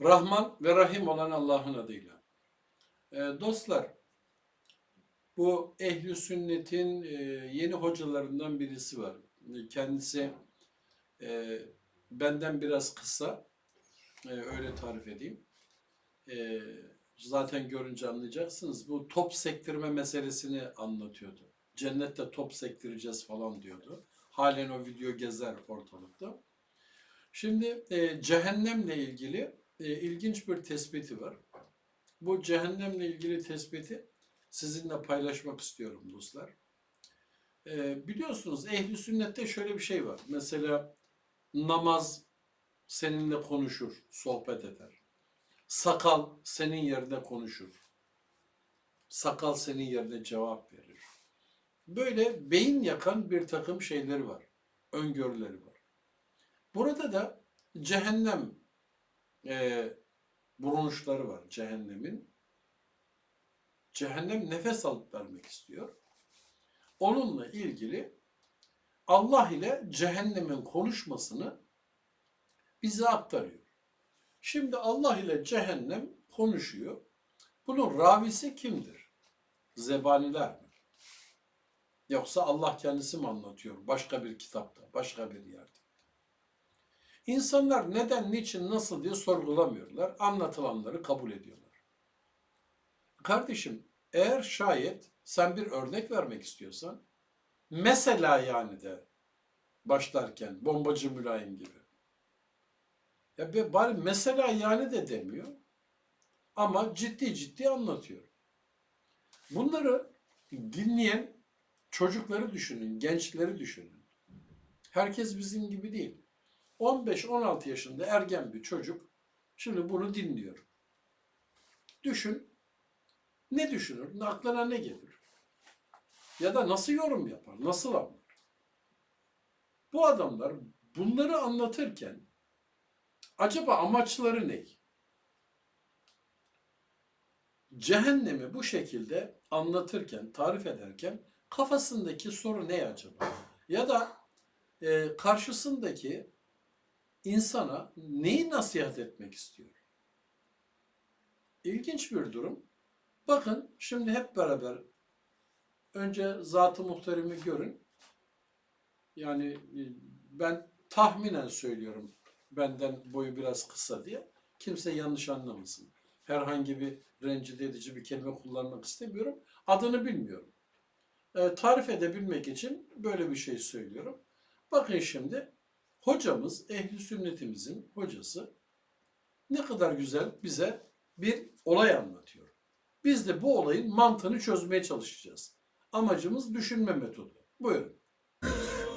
Rahman ve Rahim olan Allah'ın adıyla. Ee, dostlar, bu ehli sünnetin e, yeni hocalarından birisi var. Kendisi e, benden biraz kısa, e, öyle tarif edeyim. E, zaten görünce anlayacaksınız. Bu top sektirme meselesini anlatıyordu. Cennette top sektireceğiz falan diyordu. Halen o video gezer ortalıkta. Şimdi e, cehennemle ilgili e, ilginç bir tespiti var. Bu cehennemle ilgili tespiti sizinle paylaşmak istiyorum dostlar. E, biliyorsunuz ehli sünnette şöyle bir şey var. Mesela namaz seninle konuşur, sohbet eder. Sakal senin yerine konuşur. Sakal senin yerine cevap verir. Böyle beyin yakan bir takım şeyleri var. Öngörüleri var. Burada da cehennem e, bulunuşları var cehennemin. Cehennem nefes alıp vermek istiyor. Onunla ilgili Allah ile cehennemin konuşmasını bize aktarıyor. Şimdi Allah ile cehennem konuşuyor. Bunun ravisi kimdir? Zebaniler mi? Yoksa Allah kendisi mi anlatıyor? Başka bir kitapta, başka bir yerde. İnsanlar neden, niçin, nasıl diye sorgulamıyorlar. Anlatılanları kabul ediyorlar. Kardeşim, eğer şayet sen bir örnek vermek istiyorsan, mesela yani de başlarken bombacı mülayim gibi. Ya be, bari mesela yani de demiyor. Ama ciddi ciddi anlatıyor. Bunları dinleyen çocukları düşünün, gençleri düşünün. Herkes bizim gibi değil. 15-16 yaşında ergen bir çocuk şimdi bunu dinliyor. Düşün. Ne düşünür? Aklına ne gelir? Ya da nasıl yorum yapar? Nasıl anlar? Bu adamlar bunları anlatırken acaba amaçları ne? Cehennemi bu şekilde anlatırken, tarif ederken kafasındaki soru ne acaba? Ya da e, karşısındaki insana neyi nasihat etmek istiyor? İlginç bir durum. Bakın şimdi hep beraber önce zat-ı görün. Yani e, ben tahminen söylüyorum benden boyu biraz kısa diye. Kimse yanlış anlamasın. Herhangi bir rencide edici bir kelime kullanmak istemiyorum. Adını bilmiyorum. E, tarif edebilmek için böyle bir şey söylüyorum. Bakın şimdi hocamız, ehli sünnetimizin hocası ne kadar güzel bize bir olay anlatıyor. Biz de bu olayın mantığını çözmeye çalışacağız. Amacımız düşünme metodu. Buyurun.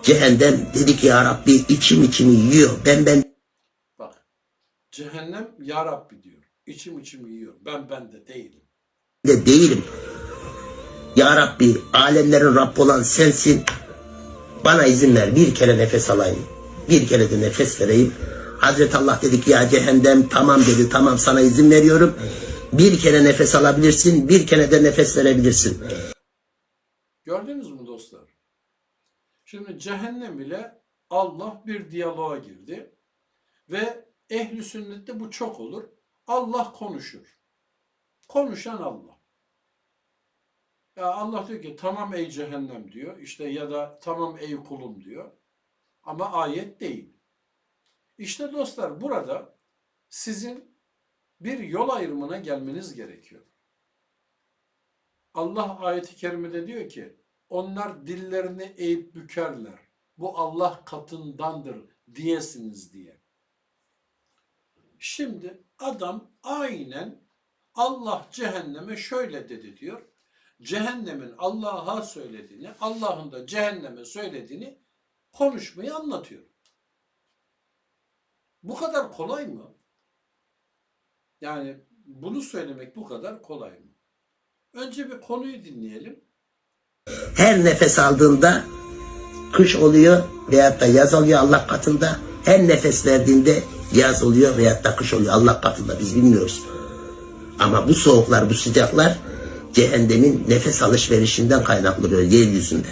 Cehennem dedi ki ya Rabbi içim içimi yiyor. Ben ben Bak. Cehennem ya Rabbi diyor. İçim içim yiyor. Ben ben de değilim. de değilim. Ya Rabbi alemlerin Rabbi olan sensin. Bana izin ver bir kere nefes alayım. Bir kere de nefes vereyim. Hazreti Allah dedi ki ya cehennem tamam dedi tamam sana izin veriyorum. Bir kere nefes alabilirsin bir kere de nefes verebilirsin. Gördünüz mü dostlar? Şimdi cehennem ile Allah bir diyaloğa girdi ve ehli sünnette bu çok olur. Allah konuşur. Konuşan Allah. Ya Allah diyor ki tamam ey cehennem diyor. İşte ya da tamam ey kulum diyor. Ama ayet değil. İşte dostlar burada sizin bir yol ayrımına gelmeniz gerekiyor. Allah ayeti kerimede diyor ki onlar dillerini eğip bükerler. Bu Allah katındandır diyesiniz diye. Şimdi adam aynen Allah cehenneme şöyle dedi diyor. Cehennemin Allah'a söylediğini, Allah'ın da cehenneme söylediğini konuşmayı anlatıyor. Bu kadar kolay mı? Yani bunu söylemek bu kadar kolay mı? Önce bir konuyu dinleyelim. Her nefes aldığında kış oluyor veyahut da yaz oluyor Allah katında. Her nefes verdiğinde yaz oluyor veyahut da kış oluyor Allah katında biz bilmiyoruz. Ama bu soğuklar, bu sıcaklar cehennemin nefes alışverişinden kaynaklanıyor yeryüzünde.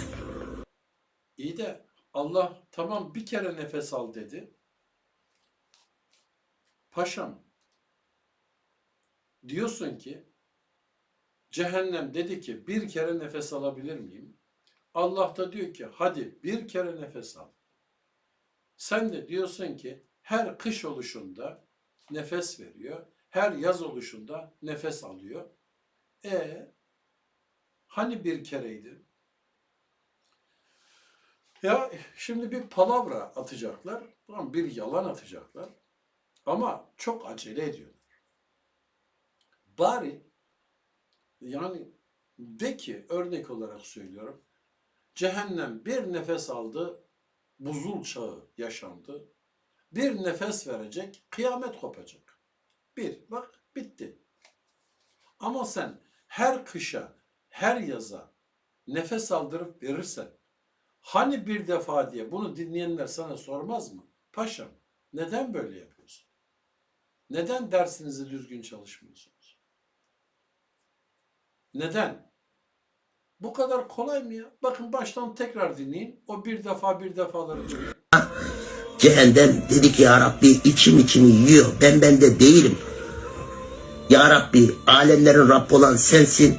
İyi de Allah tamam bir kere nefes al dedi. Paşam diyorsun ki cehennem dedi ki bir kere nefes alabilir miyim? Allah da diyor ki hadi bir kere nefes al. Sen de diyorsun ki her kış oluşunda nefes veriyor. Her yaz oluşunda nefes alıyor. E hani bir kereydi? Ya şimdi bir palavra atacaklar, bir yalan atacaklar ama çok acele ediyorlar. Bari yani de ki örnek olarak söylüyorum. Cehennem bir nefes aldı, buzul çağı yaşandı. Bir nefes verecek, kıyamet kopacak. Bir, bak bitti. Ama sen her kışa, her yaza nefes aldırıp verirsen, hani bir defa diye bunu dinleyenler sana sormaz mı? Paşam, neden böyle yapıyorsun? Neden dersinizi düzgün çalışmıyorsunuz? Neden? Bu kadar kolay mı ya? Bakın baştan tekrar dinleyin. O bir defa bir defaları duyun. Cehennem dedi ki ya Rabbi içim içimi yiyor. Ben bende değilim. Ya Rabbi alemlerin Rabbi olan sensin.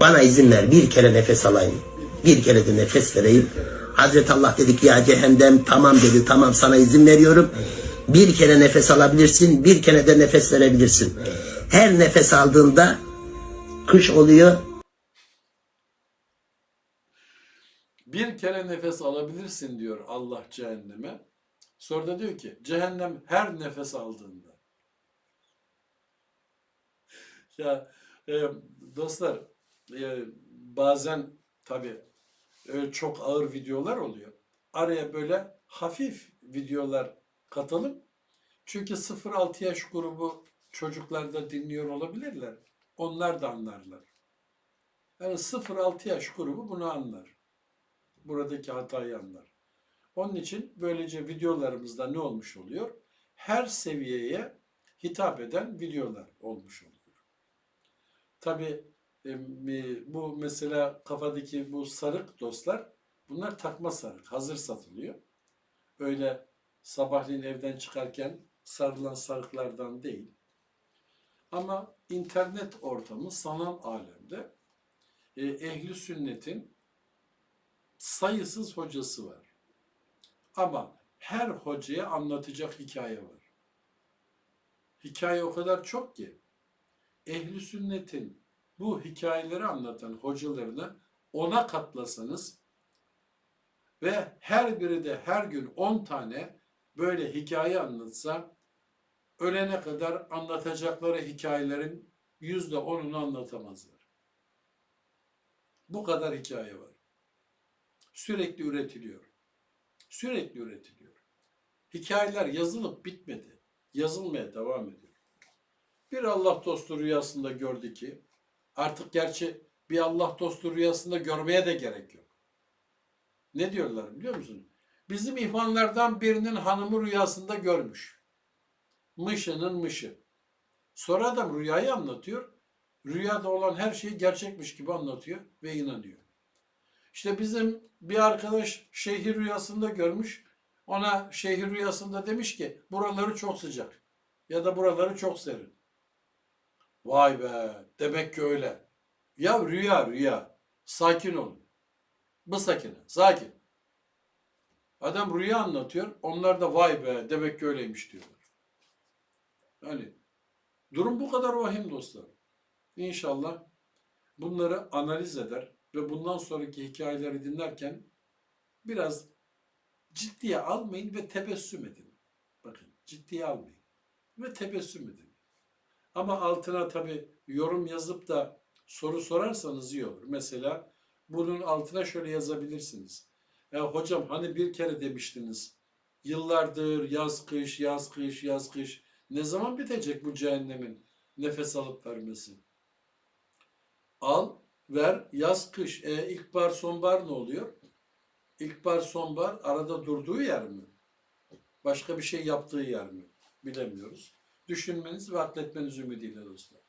Bana izin ver bir kere nefes alayım. Bir kere de nefes vereyim. Hazreti Allah dedi ki ya cehennem tamam dedi tamam sana izin veriyorum. Bir kere nefes alabilirsin. Bir kere de nefes verebilirsin. Her nefes aldığında kış oluyor. Bir kere nefes alabilirsin diyor Allah cehenneme. Sonra da diyor ki cehennem her nefes aldığında. Ya e, dostlar e, bazen tabii çok ağır videolar oluyor. Araya böyle hafif videolar katalım. Çünkü 0-6 yaş grubu çocuklar da dinliyor olabilirler. Onlar da anlarlar. Yani 0-6 yaş grubu bunu anlar buradaki hatayı anlar. Onun için böylece videolarımızda ne olmuş oluyor? Her seviyeye hitap eden videolar olmuş oluyor. Tabi bu mesela kafadaki bu sarık dostlar bunlar takma sarık hazır satılıyor. Öyle sabahleyin evden çıkarken sarılan sarıklardan değil. Ama internet ortamı sanal alemde e, ehli sünnetin sayısız hocası var. Ama her hocaya anlatacak hikaye var. Hikaye o kadar çok ki ehli sünnetin bu hikayeleri anlatan hocalarını ona katlasanız ve her biri de her gün 10 tane böyle hikaye anlatsa ölene kadar anlatacakları hikayelerin yüzde onunu anlatamazlar. Bu kadar hikaye var sürekli üretiliyor. Sürekli üretiliyor. Hikayeler yazılıp bitmedi. Yazılmaya devam ediyor. Bir Allah dostu rüyasında gördü ki artık gerçi bir Allah dostu rüyasında görmeye de gerek yok. Ne diyorlar biliyor musun? Bizim ihvanlardan birinin hanımı rüyasında görmüş. Mışının mışı. Sonra adam rüyayı anlatıyor. Rüyada olan her şeyi gerçekmiş gibi anlatıyor ve inanıyor. İşte bizim bir arkadaş şehir rüyasında görmüş. Ona şehir rüyasında demiş ki buraları çok sıcak ya da buraları çok serin. Vay be demek ki öyle. Ya rüya rüya. Sakin olun. Bu sakine. Sakin. Adam rüya anlatıyor. Onlar da vay be demek ki öyleymiş diyorlar. Yani durum bu kadar vahim dostlar. İnşallah bunları analiz eder ve bundan sonraki hikayeleri dinlerken biraz ciddiye almayın ve tebessüm edin. Bakın ciddiye almayın ve tebessüm edin. Ama altına tabi yorum yazıp da soru sorarsanız iyi olur. Mesela bunun altına şöyle yazabilirsiniz. Ya hocam hani bir kere demiştiniz. Yıllardır yaz kış yaz kış yaz kış. Ne zaman bitecek bu cehennemin nefes alıp vermesi? Al ver yaz kış. E, ilkbahar sonbahar ne oluyor? İlkbahar sonbahar arada durduğu yer mi? Başka bir şey yaptığı yer mi? Bilemiyoruz. Düşünmeniz ve akletmeniz ümidiyle dostlar.